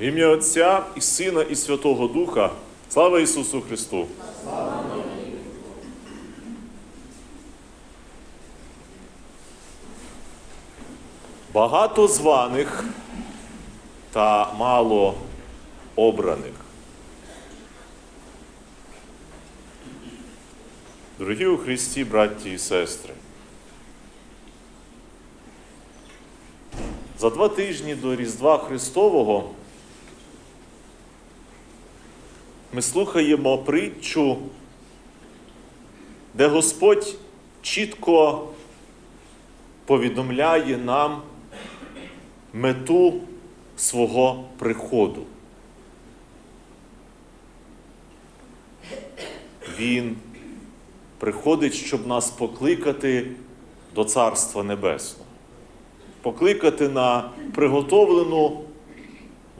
В ім'я Отця і Сина, і Святого Духа. Слава Ісусу Христу! Багато званих та мало обраних. Дорогі у Христі, браті і сестри, за два тижні до Різдва Христового ми слухаємо притчу, де Господь чітко повідомляє нам мету свого приходу. Він приходить, щоб нас покликати до Царства Небесного, покликати на приготовлену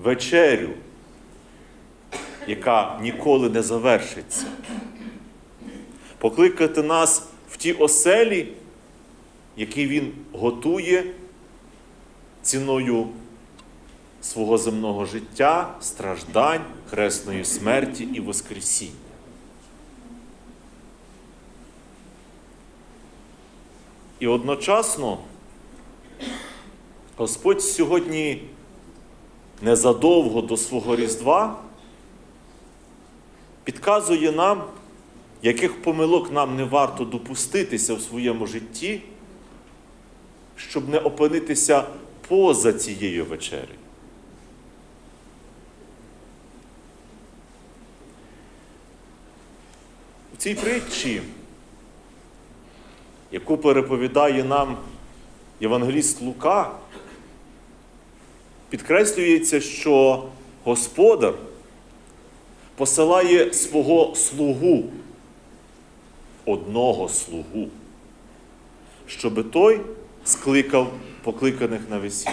вечерю, яка ніколи не завершиться, покликати нас в ті оселі, які Він готує ціною свого земного життя, страждань, хресної смерті і Воскресіння. І одночасно Господь сьогодні незадовго до свого Різдва підказує нам, яких помилок нам не варто допуститися в своєму житті, щоб не опинитися поза цією вечерею. У цій притчі, яку переповідає нам Євангеліст Лука, підкреслюється, що Господар посилає свого слугу, одного слугу, щоби той скликав покликаних на весілля.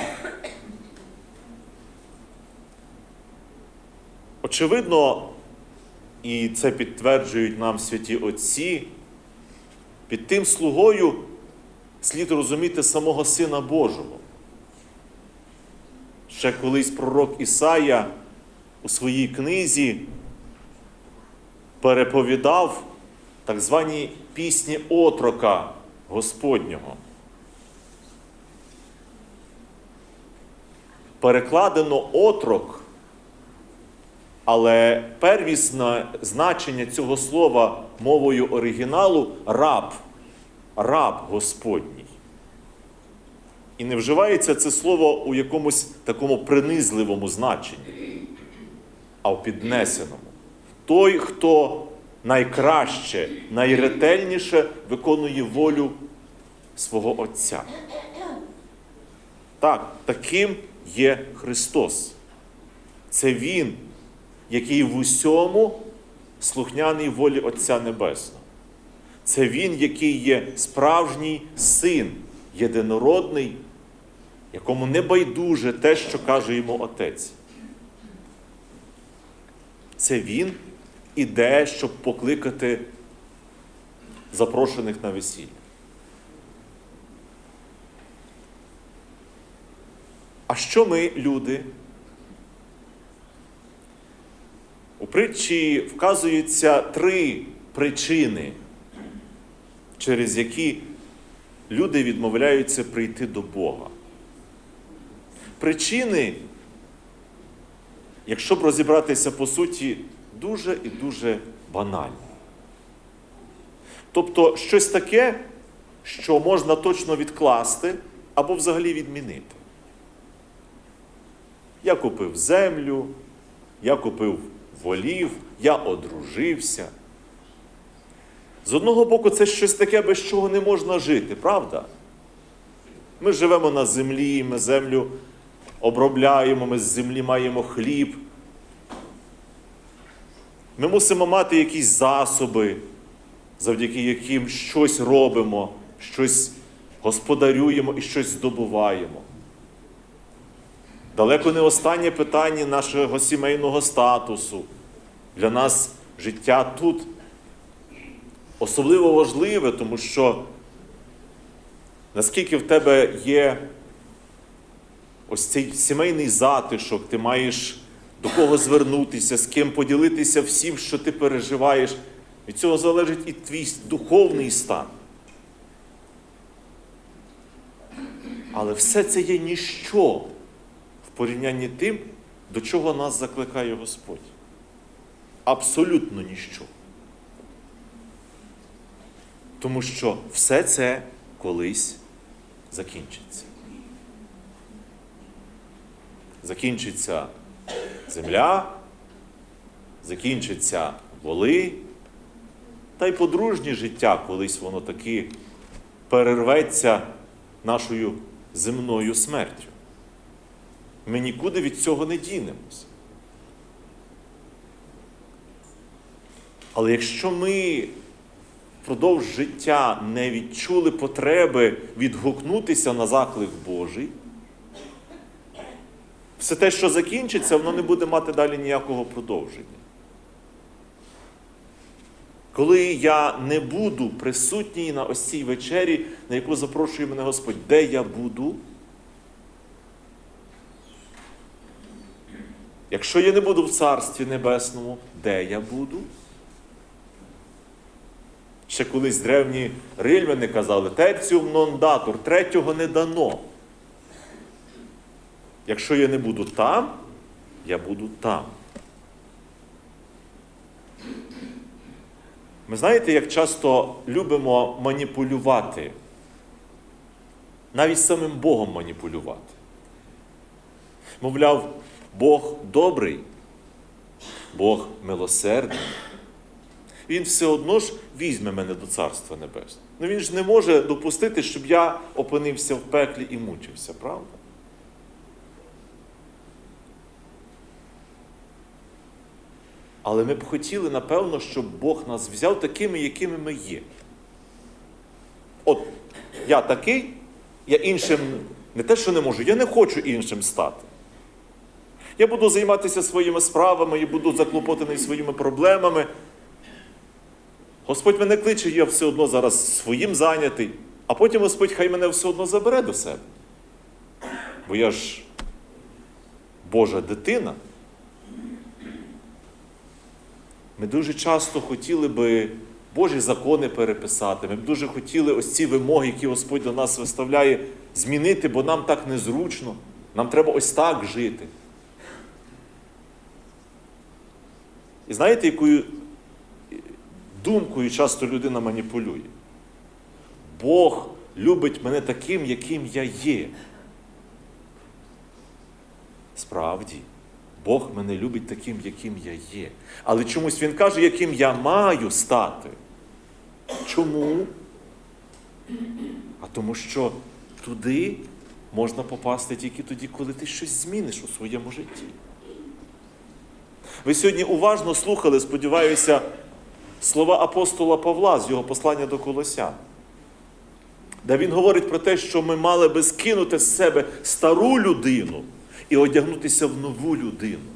Очевидно, і це підтверджують нам святі Отці, під тим слугою слід розуміти самого Сина Божого. Ще колись пророк Ісая у своїй книзі переповідав так звані пісні отрока Господнього. Перекладено отрок, але первісне значення цього слова мовою оригіналу раб, раб Господній. І не вживається це слово у якомусь такому принизливому значенні, а в піднесеному. Той, хто найкраще, найретельніше виконує волю свого Отця. Так, таким є Христос. Це Він, який в усьому слухняний волі Отця Небесного. Це Він, який є справжній син, єдинородний, якому не байдуже те, що каже йому Отець. Це Він іде, щоб покликати запрошених на весілля. А що ми, люди? У притчі вказуються три причини, через які люди відмовляються прийти до Бога. Причини, якщо б розібратися по суті, дуже і дуже банальні. Тобто щось таке, що можна точно відкласти або взагалі відмінити. Я купив землю, я купив волів, я одружився. З одного боку, це щось таке, без чого не можна жити, правда? Ми живемо на землі, ми землю обробляємо, ми з землі маємо хліб. Ми мусимо мати якісь засоби, завдяки яким щось робимо, щось господарюємо і щось здобуваємо. Далеко не останнє питання нашого сімейного статусу. Для нас життя тут особливо важливе, тому що наскільки в тебе є ось цей сімейний затишок, ти маєш до кого звернутися, з ким поділитися всім, що ти переживаєш. Від цього залежить і твій духовний стан. Але все це є ніщо в порівнянні тим, до чого нас закликає Господь. Абсолютно ніщо. Тому що все це колись закінчиться. Закінчиться земля, закінчиться воли, та й подружнє життя колись воно таки перерветься нашою земною смертю. Ми нікуди від цього не дінемось. Але якщо ми впродовж життя не відчули потреби відгукнутися на заклик Божий, все те, що закінчиться, воно не буде мати далі ніякого продовження. Коли я не буду присутній на ось цій вечері, на яку запрошує мене Господь, де я буду? Якщо я не буду в Царстві Небесному, де я буду? Ще колись древні рильмяни казали, терціум нон датур, третього не дано. Якщо я не буду там, я буду там. Ми знаєте, як часто любимо маніпулювати, навіть самим Богом маніпулювати. Мовляв, Бог добрий, Бог милосердний. Він все одно ж візьме мене до Царства Небесного. Ну він ж не може допустити, щоб я опинився в пеклі і мучився, правда? Але ми б хотіли, напевно, щоб Бог нас взяв такими, якими ми є. От я такий, я іншим не те, що не можу, я не хочу іншим стати. Я буду займатися своїми справами, я буду заклопотаний своїми проблемами. Господь мене кличе, я все одно зараз своїм зайнятий, а потім Господь хай мене все одно забере до себе. Бо я ж Божа дитина. Ми дуже часто хотіли би Божі закони переписати. Ми б дуже хотіли ось ці вимоги, які Господь до нас виставляє, змінити, бо нам так незручно. Нам треба ось так жити. І знаєте, якою думкою часто людина маніпулює? Бог любить мене таким, яким я є. Справді. Бог мене любить таким, яким я є. Але чомусь Він каже, яким я маю стати. Чому? А тому що туди можна попасти тільки тоді, коли ти щось зміниш у своєму житті. Ви сьогодні уважно слухали, сподіваюся, слова апостола Павла з його послання до Колосян, де він говорить про те, що ми мали би скинути з себе стару людину і одягнутися в нову людину.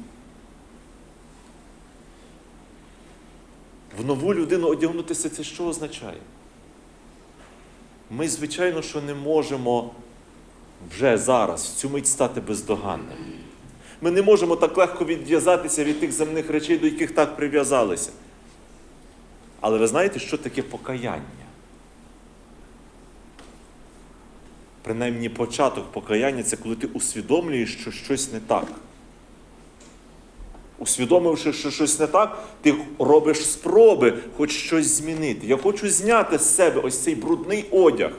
В нову людину одягнутися це що означає? Ми, звичайно, що не можемо вже зараз в цю мить стати бездоганними. Ми не можемо так легко відв'язатися від тих земних речей, до яких так прив'язалися. Але ви знаєте, що таке покаяння? Принаймні початок покаяння це коли ти усвідомлюєш, що щось не так. Усвідомивши, що щось не так, ти робиш спроби хоч щось змінити. Я хочу зняти з себе ось цей брудний одяг.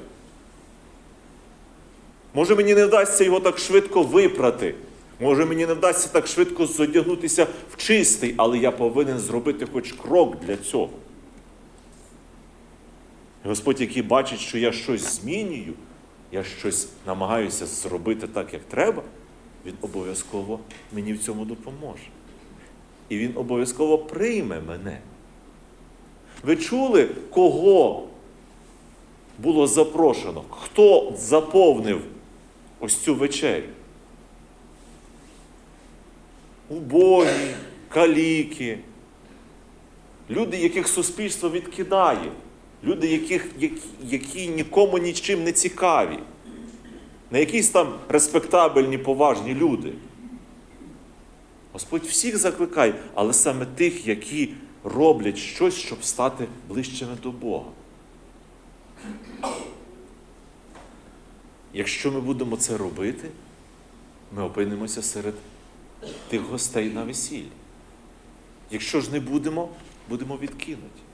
Може, мені не вдасться його так швидко випрати. Може, мені не вдасться так швидко зодягнутися в чистий, але я повинен зробити хоч крок для цього. Господь, який бачить, що я щось змінюю, я щось намагаюся зробити так, як треба, він обов'язково мені в цьому допоможе. І він обов'язково прийме мене. Ви чули, кого було запрошено? Хто заповнив ось цю вечерю? Убогі, каліки, люди, яких суспільство відкидає, люди, яких, які, які нікому нічим не цікаві, не якісь там респектабельні, поважні люди. Господь всіх закликає, але саме тих, які роблять щось, щоб стати ближчими до Бога. Якщо ми будемо це робити, ми опинимося серед тих гостей на весіллі. Якщо ж не будемо, будемо відкинуті.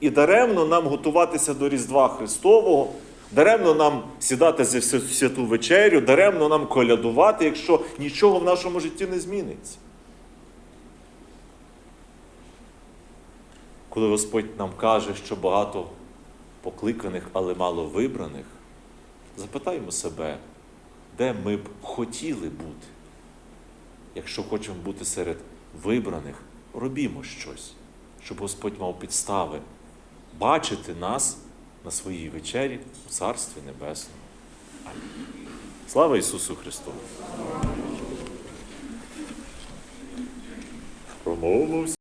І даремно нам готуватися до Різдва Христового, даремно нам сідати за святу вечерю, даремно нам колядувати, якщо нічого в нашому житті не зміниться. Коли Господь нам каже, що багато покликаних, але мало вибраних, запитаємо себе, де ми б хотіли бути. Якщо хочемо бути серед вибраних, робімо щось, щоб Господь мав підстави бачити нас на своїй вечері у Царстві Небесному. Слава Ісусу Христу! Промовимо всі.